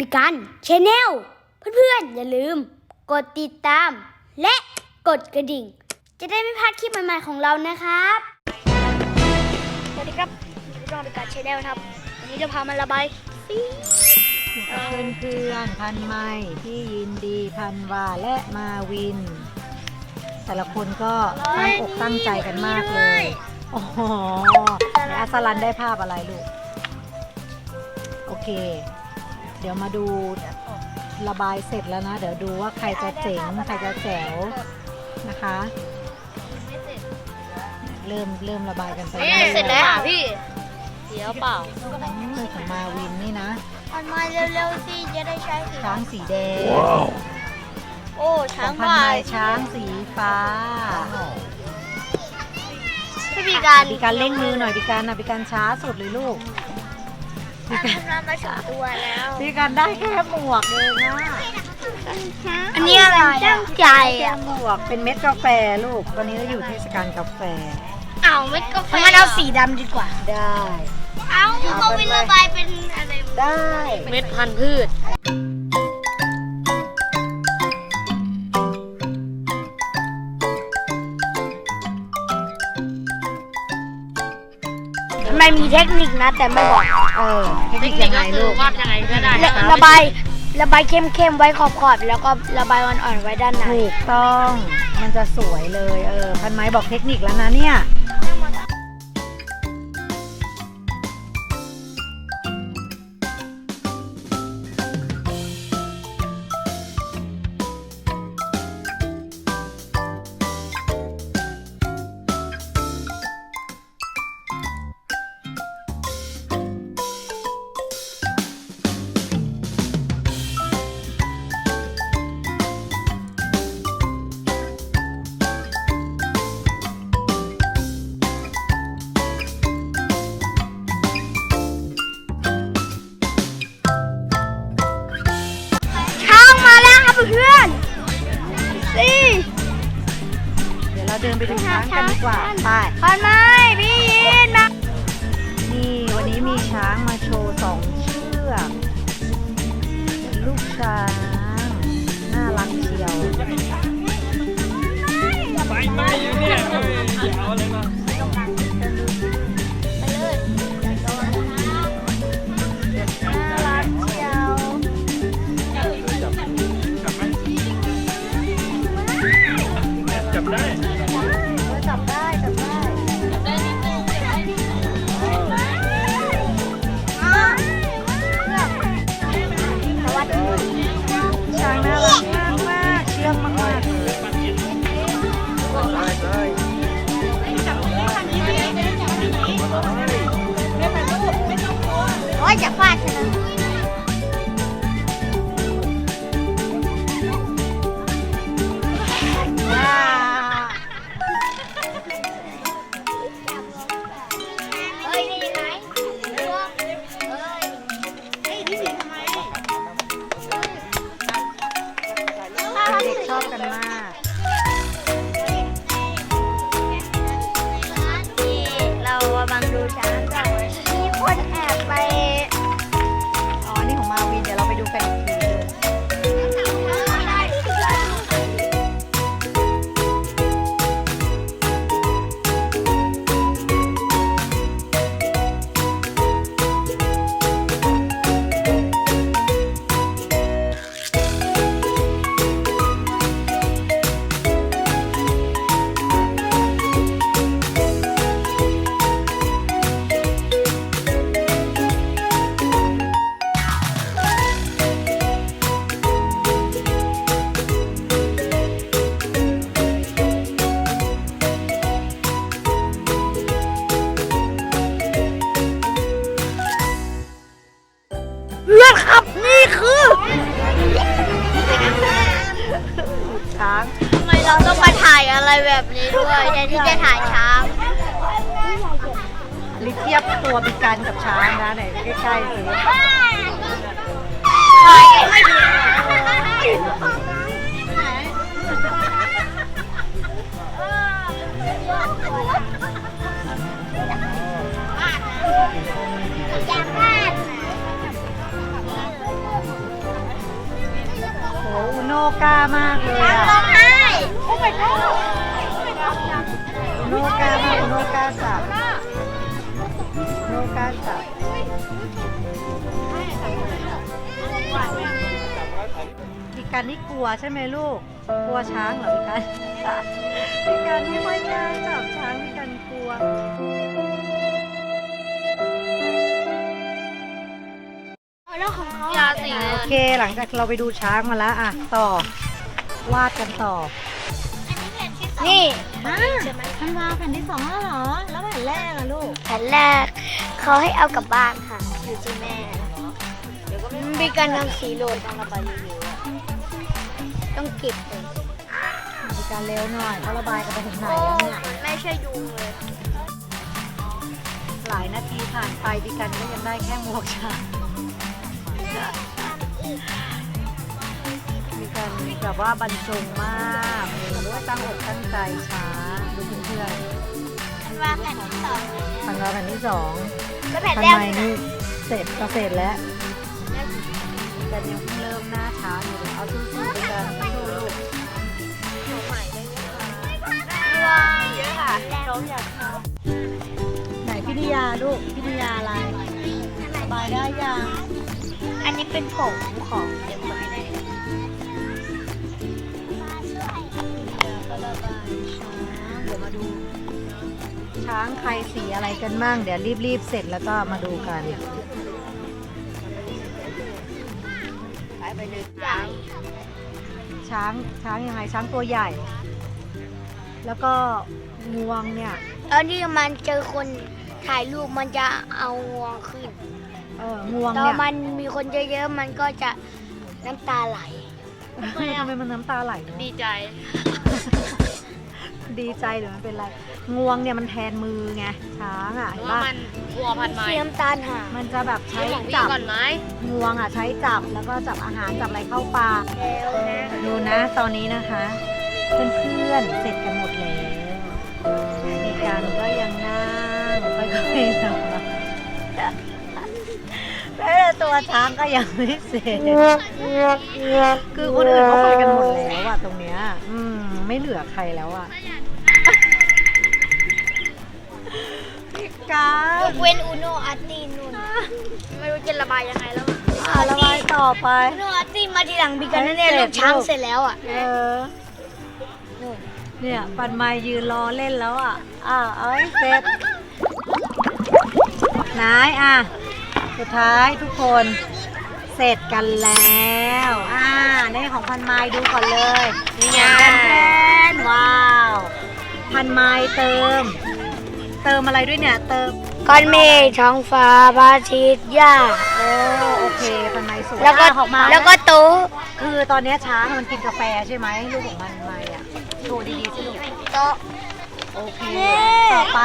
บิกันชแนลเพื่อนๆ อย่าลืม กดติดตาม และกดกระดิ่ง จะได้ไม่พลาดคลิปใหม่ๆของเรานะครับ สวัสดีครับรองบิกันชแนลครับ วันนี้จะพามาระบายสีอยู่กับเพื่อนๆพันไม้พี่ยินดีพันวาและมาวิน แต่ละคนก็ตั้งอกตั้งใจกันมากเลยโอ้โหแล้วอัสลันได้ภาพอะไรลูก โอเค เดี๋ยวมาดูระบายเสร็จแล้วนะ เดี๋ยวดูว่าใครจะเจ๋งใครจะแจ๋วนะคะ เริ่มเริ่มระบายกันไปเสร็จแล้วพี่เดี๋ยวเปล่าอืมของมาวินนี่นะมันมาเร็วๆสิจะได้ใช้สีช้างสีแดงโอ้ขช้าองงพันว่าไม้ช้างสีฟ้าพี่บิกันปีการเร่งมือหน่อยปีการนะปีการช้าสุดเลยลูก ปีการทำมาสองตัวแล้วปีการได้แค่หมวกเลยนะอันนี้อะไรตั้งใจอะหมวกเป็นเม็ดกาแฟลูกวันนี้เราอยู่เทศกาลกาแฟ เอาเม็ดกาแฟมันเอาสีดำดีกว่าได้ เอาเขาวิระบายเป็นอะไรได้ เม็ดพันธุ์พืช มันมีเทคนิคนะ แต่ไม่บอกเออเทคนิคยังไงลูกวาดยังไงก็ได้ระบายระบายเข้มๆไว้ขอบๆแล้วก็ระบายอ่อนๆไว้ด้านในถูกต้อง มันจะสวยเลย เออ พันไม้บอกเทคนิคแล้วนะเนี่ย เดี๋ยวเราเดินไปดูช้างกันดีกว่าไปพันไม้พี่ยินมานี่วันนี้มีช้างมาโชว์สองเชือกเป็นลูกช้าง อบกันมาก ด้วยแทนที่จะถ่ายช้างลิเทียบตัวปีกันกับช้างนะไหนใกล้ๆสิถ่ายไม่ดีอยากพลาดกล้ามากเลยช้างร้ออะงไห้โอ้ my god โนกามาโนกล้าจับโนกล้าจับพี่กันนี่กลัวใช่ไหมลูก กลัวช้างเหรอพี่กันพี่กันไม่ค่อยกล้าจับช้างพี่กันกลัวแล้วของเขาโอเคหลังจากเราไปดูช้างมาแล้วอะต่อวาดกันต่อ นี่ทันวาแผ่นที่สองแล้วเหรอ แล้วแผ่นแรกอะลูก แผ่นแรกเขาให้เอากลับบ้านค่ะอยู่ที่แม่มีการทำสีโรดต้องระบายเยอะๆต้องเก็บเลยมีการเร็วหน่อยเขาระบายกันไปถึงไหนแล้วเนี่ยไม่ใช่ยุงเลย หลายนาทีผ่านไปพี่กันก็ยังได้แค่หมวกช้างพี่กัน แบบว่าบรรจงมากโอ้โหตั้งอกตั้งใจช้าดูเพื่อนอันว่าแผ่นที่สองๆพันวาแผ่นที่สองแล้วแผ่นพันแรกไม้นี่เสร็จก็เสร็จแล้ว แต่ยังเพิ่งเริ่มหน้าช้าอยู่เลยเอาสู้ๆพี่กันสู้ลูกวาวเยอะค่ะน้องอยากทไหนพิทยาลูกพิทยาอะไรสบายได้ยัง อันนี้เป็นผงของเด็กไม้ ช้างใครสีอะไรกันมั่งเดี๋ยวรีบๆเสร็จแล้วก็มาดูกันไปเลยช้างช้างยังไงช้างตัวใหญ่ แล้วก็งวงเนี่ยแล้วนี่มันเจอคนถ่ายรูปมันจะเอางวงขึ้นเอองวงตอเนี่นยมันมีคนเยอะๆมันก็จะน้ำตาไหล ทำไมมันน้ำตาไหลเนอะ ดีใจ ดีใจหรือมันเป็นไร งวงเนี่ยมันแทนมือไง ช้างอะเห็นว่าปะมันวัวพันไม้เสียน้ำตาลหามันจะแบบใช้ของพี่จับ ก่อนไหมงวงอะใช้จับแล้วก็จับอาหารจับอะไรเข้าปาก แล้วนะดูนะตอนนี้นะคะ เพื่อนๆเสร็จกันหมดแล้วมีการก็ยังนั่งค่อยๆทำมาแต่ตัวช้างก็ยังไม่เสร็จ คือคนอื่นเขาไปกันหมดแล้วอะตรงเนี้ย อืม ไม่เหลือใครแล้วอะ กายกเว้นอุโนอาร์ตีนุ่นไม่รู้จะระบายยังไงแล้วอะระบายต่อไปอุโนอาร์ตีมาทีหลังบีกันแน่ๆลูกช้างเสร็จแล้วอะเออเนี่ยปันไม้ยืนรอเล่นแล้วอะอ่าเอาให้เสร็จนายอะสุดท้ายทุกคนเสร็จกันแล้ว อ่าในของพันไม้ดูก่อนเลยนี่ไงแทนว้าว พันไม้เติม เติมอะไรด้วยเนี่ย เติมก้อนเมฆท้องฟ้าพระอาทิตย์หญ้าโอ้โอเคพันไม้สวยแล้วก็อะออกมาแล้วก็โต๊ะคือตอนเนี้ยช้างมันกินกาแฟใช่ไหมลูกของมันไม้อะโชว์ดีๆสิลูกโต๊ะโอเคต่อไป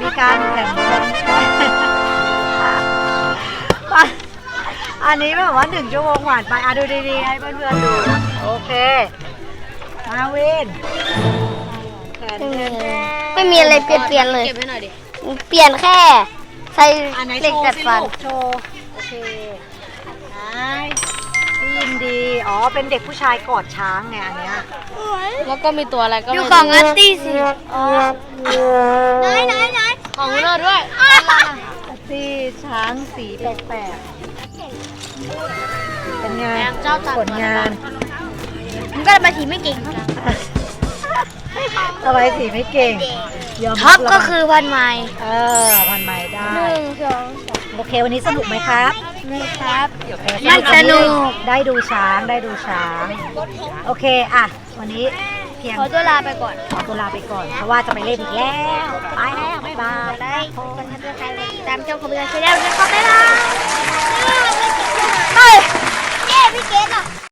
มีการแข่งขันอันนี้แบบว่าหนึ่งชั่วโมงผ่านไปอะดูดีๆให้เพื่อนๆดูโอเคมาวิน แขนแขนแขนไม่มีอะไรเปลี่ยนๆเลย เก็บให้หน่อยดิเปลี่ยนแค่ ใส่อันไหนเหล็กโชว์ดัดสิฟัน ลูกโชว์โอเคนายพี่ยินดี อ๋อ เป็นเด็กผู้ชายกอดช้างไงอันเนี้ย แล้วก็มีตัวอะไรก็ดูไม่ของรู้อาร์ตี้สิไหนไหนไหนของเราด้วยที่ช้างสีแปลกๆเป็นไงแอมเจ้าตัดผลงานมันก็ระบายสีไม่เก่งระบายสีไม่เก่งยอมท็อปรับก็คือพันไม้เออพันไม้ได้หนึ่งสองโอเควันนี้สนุกไหมครับนี่ครับโอเคมันสนุกได้ดูช้างได้ดูช้าง โอเคอะวันนี้เพียงขอตัวลาไปก่อนขอตัวลาไปก่อนเพราะว่าจะไปเล่นอีกแล้วไปแล้วบ๊ายบายได้คนทันตัวใครติดตามช่องคอมพิวเตอร์ชาแนลด้วยครับบ๊ายบายเฮ้ยเย้พี่เกดอะ